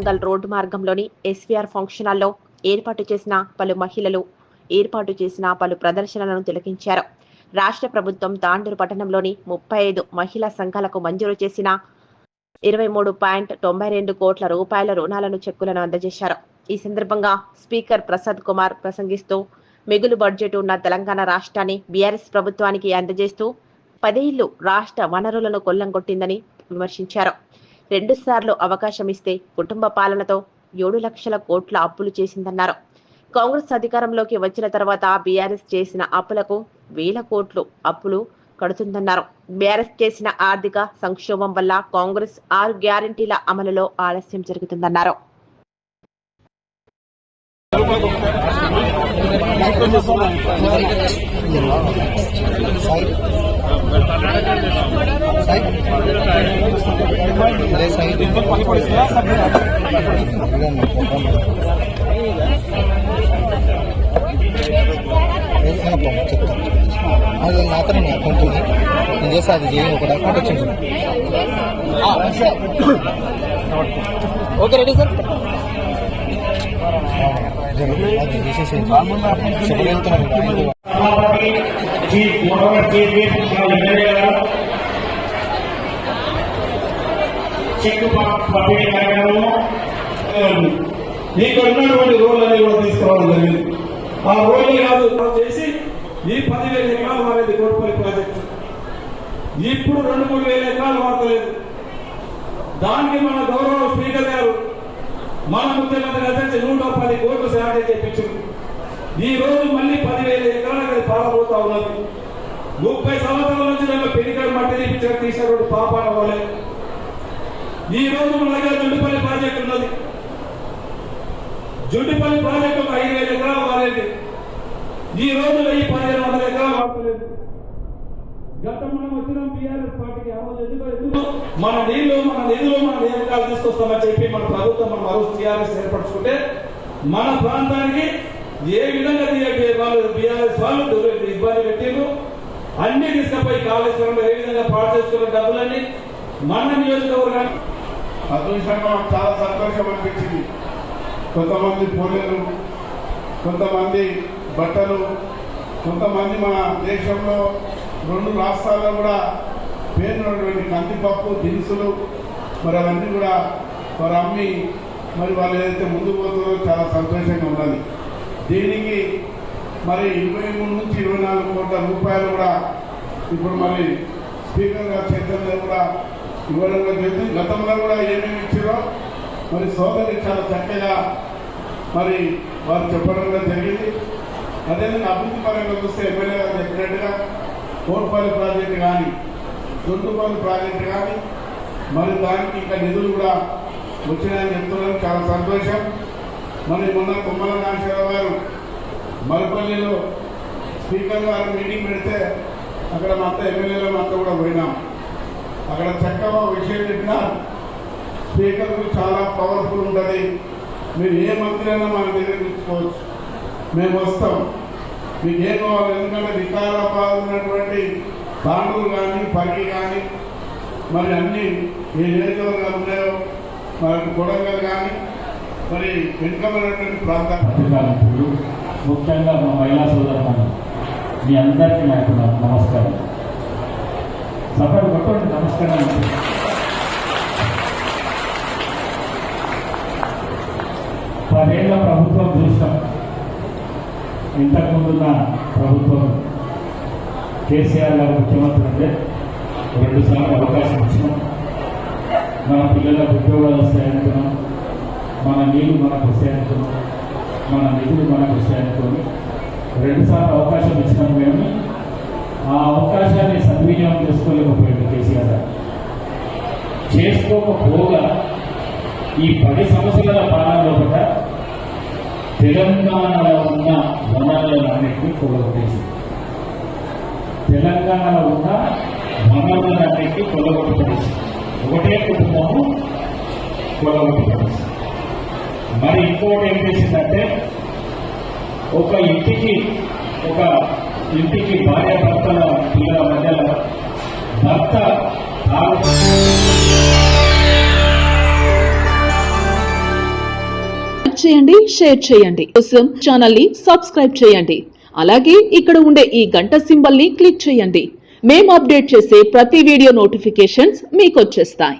Warangal road మార్గంలోని SVR function హాల్లో ఏర్పాటు చేసిన పలు మహిళలు ఏర్పాటు చేసిన పలు ప్రదర్శనలను తిలకించారు. రాష్ట్ర ప్రభుత్వం తాండూరు పట్టణంలోని ముప్పై ఐదు మహిళా సంఘాలకు మంజూరు చేసిన ఇరవై మూడు పాయింట్ తొంభై రెండు కోట్ల రూపాయల రుణాలను చెక్కులను అందజేశారు. ఈ సందర్భంగా స్పీకర్ ప్రసాద్ కుమార్ ప్రసంగిస్తూ మిగులు బడ్జెట్ ఉన్న తెలంగాణ రాష్ట్రాన్ని బీఆర్ఎస్ ప్రభుత్వానికి అందజేస్తూ పదేళ్ళు రాష్ట్ర వనరులను కొల్లంగొట్టిందని విమర్శించారు. రెండుసార్లు అవకాశం ఇస్తే కుటుంబ పాలనతో ఏడు లక్షల కోట్ల అప్పులు చేసిందన్నారు. కాంగ్రెస్ అధికారంలోకి వచ్చిన తర్వాత బీఆర్ఎస్ చేసిన అప్పులకు వేల కోట్లు అప్పులు కడుతుందన్నారు. బీఆర్ఎస్ చేసిన ఆర్థిక సంక్షోభం వల్ల కాంగ్రెస్ ఆరు గ్యారంటీల అమలులో ఆలస్యం జరుగుతుందన్నారు. అది మాత్రం అకౌంట్ ఉంది నేను చేస్తే అది చేయండి ఒక అకౌంట్ వచ్చింది ఓకే రెడీ సార్ అది చేసేసి చెక్ పంపిణీ కార్యక్రమం నీకు ఉన్నటువంటి రోల్ అని కూడా తీసుకోవడం జరిగింది ఆ రోల్ కాదు చేసి ఈ పదివేల ఎకరాలు మారేది కోటిపల్లి ప్రాజెక్టు ఇప్పుడు రెండు మూడు వేల ఎకరాలు మారలేదు దానికి మన గౌరవ స్పీకర్ గారు మన ముఖ్యమంత్రి అధ్యక్ష నూట పది కోట్లు శాంతి చేయించారు ఈ రోజు మళ్ళీ పదివేల ఎకరాలకు అది పారబోతా ఉన్నది ముప్పై సంవత్సరాల నుంచి దాంట్లో పెరిగాడు మట్టి తీపించారు తీసారు పాపాన వాళ్ళే ఈ రోజు మన దగ్గర జుండిపల్లి ప్రాజెక్ట్ ఉన్నది. జుండిపల్లి ప్రాజెక్టు ఒక ఐదు వేల ఎకరాలు మారేది. ఈ రోజు వెయ్యి పదిహేను వందల ఎకరాలు మారలేదు గత మనం వచ్చిన బీఆర్ఎస్ పార్టీకి ఎందుకు మన నీళ్ళు మన నిధులు మన నియామకాలు తీసుకొస్తామని చెప్పి మన ప్రభుత్వం మన మరో టీఆర్ఎస్ ఏర్పరచుకుంటే మన ప్రాంతానికి ఏ విధంగా వాళ్ళు బీఆర్ఎస్ వాళ్ళు ఇబ్బంది పెట్టిండ్రు అన్ని తీసుకపోయి కాళేశ్వరంలో ఏ విధంగా పాడు చేసుకున్న డబ్బులన్నీ మన నియోజకవర్గానికి అదృష్టంగా చాలా సంతోషం అనిపించింది కొంతమంది పోలేరు కొంతమంది బట్టలు కొంతమంది మన దేశంలో రెండు రాష్ట్రాల్లో కూడా పేరున్నటువంటి కందిపప్పు దినుసులు మరి అవన్నీ కూడా వారు అమ్మి మరి వాళ్ళు ఏదైతే ముందుకు పోతుందో చాలా సంతోషంగా ఉన్నది. దీనికి మరి ఇరవై మూడు నుంచి ఇరవై నాలుగు కోట్ల రూపాయలు కూడా ఇప్పుడు మరి స్పీకర్ గారు కూడా ఇవ్వడం జరిగింది. గతంలో కూడా ఏమేమి ఇచ్చారో మరి సోదరి చాలా చక్కగా మరి వారు చెప్పడం కూడా జరిగింది. అదేవిధంగా అభివృద్ధి పరంగా చూస్తే ఎమ్మెల్యే గారు చెప్పినట్టుగా కోట్పల్లి ప్రాజెక్టు కానీ దొడ్డుపల్లి ప్రాజెక్టు కానీ మరి దానికి ఇంకా నిధులు కూడా వచ్చినాయని చెప్తున్నాను చాలా సంతోషం. మరి మొన్న కుమ్మల నాగేశ్వరరావు గారు మరిపల్లిలో స్పీకర్ గారు మీటింగ్ పెడితే అక్కడ మా అంతా ఎమ్మెల్యేలు అంతా కూడా పోయినాం. అక్కడ చక్కగా విషయం చెప్పినా స్పీకర్ చాలా పవర్ఫుల్ ఉంటుంది. మీరు ఏ మంత్రి అయినా మన దగ్గర తెచ్చుకోవచ్చు. మేము వస్తాం. మీకు ఏం కావాలి? ఎందుకంటే వికారాబాద్ ఉన్నటువంటి తాండూరు కానీ పర్కి కానీ మరి అన్ని ఏ నియోజకవర్గాలు ఉన్నాయో మరి కొడంగల్ కానీ మరి వెనుకబడినటువంటి ప్రాంతాలు ముఖ్యంగా మా మహిళా సోదరులను మీ అందరికీ నాకు నా నమస్కారం. సభలు కొట్టండి నమస్కారం పదేళ్ళ ప్రభుత్వం చూసాం. ఇంతకుముందున్న ప్రభుత్వం కేసీఆర్ గారు ముఖ్యమంత్రి అంటే రెండుసార్లు అవకాశం ఇచ్చినాం. మన పిల్లలకు ఉద్యోగాలు వస్తాయనుకున్నాం మన నీళ్ళు మనకు వస్తాయనుకున్నాం మన నిధులు మనకు వస్తాయనుకోని రెండుసార్లు అవకాశం ఇచ్చినాం మేము. ఆ అవకాశాన్ని సద్వినియోగం చేసుకోలేకపోయాడు కేసీఆర్ చేసుకోకపోగా ఈ పది సంవత్సరాల పాలనలో కూడా తెలంగాణలో ఉన్న వనరులన్నింటినీ కొలగొట్టేసింది. తెలంగాణలో ఉన్న వనరులన్నింటినీ కొలగొట్టేసింది. ఒకటే కుటుంబము కొలగొట్టేసింది. మరి ఇంకోటి ఏం చేసిందంటే ఒక ఇంటికి ఒక ఇంటికి భార్య భర్తల పిల్లల మధ్యలో భర్త చేయండి షేర్ చేయండి. కోసం ఛానల్ని సబ్స్క్రైబ్ చేయండి. అలాగే ఇక్కడ ఉండే ఈ గంట సింబల్ని క్లిక్ చేయండి. మేము అప్డేట్ చేసే ప్రతి వీడియో నోటిఫికేషన్స్ మీకు వచ్చేస్తాయి.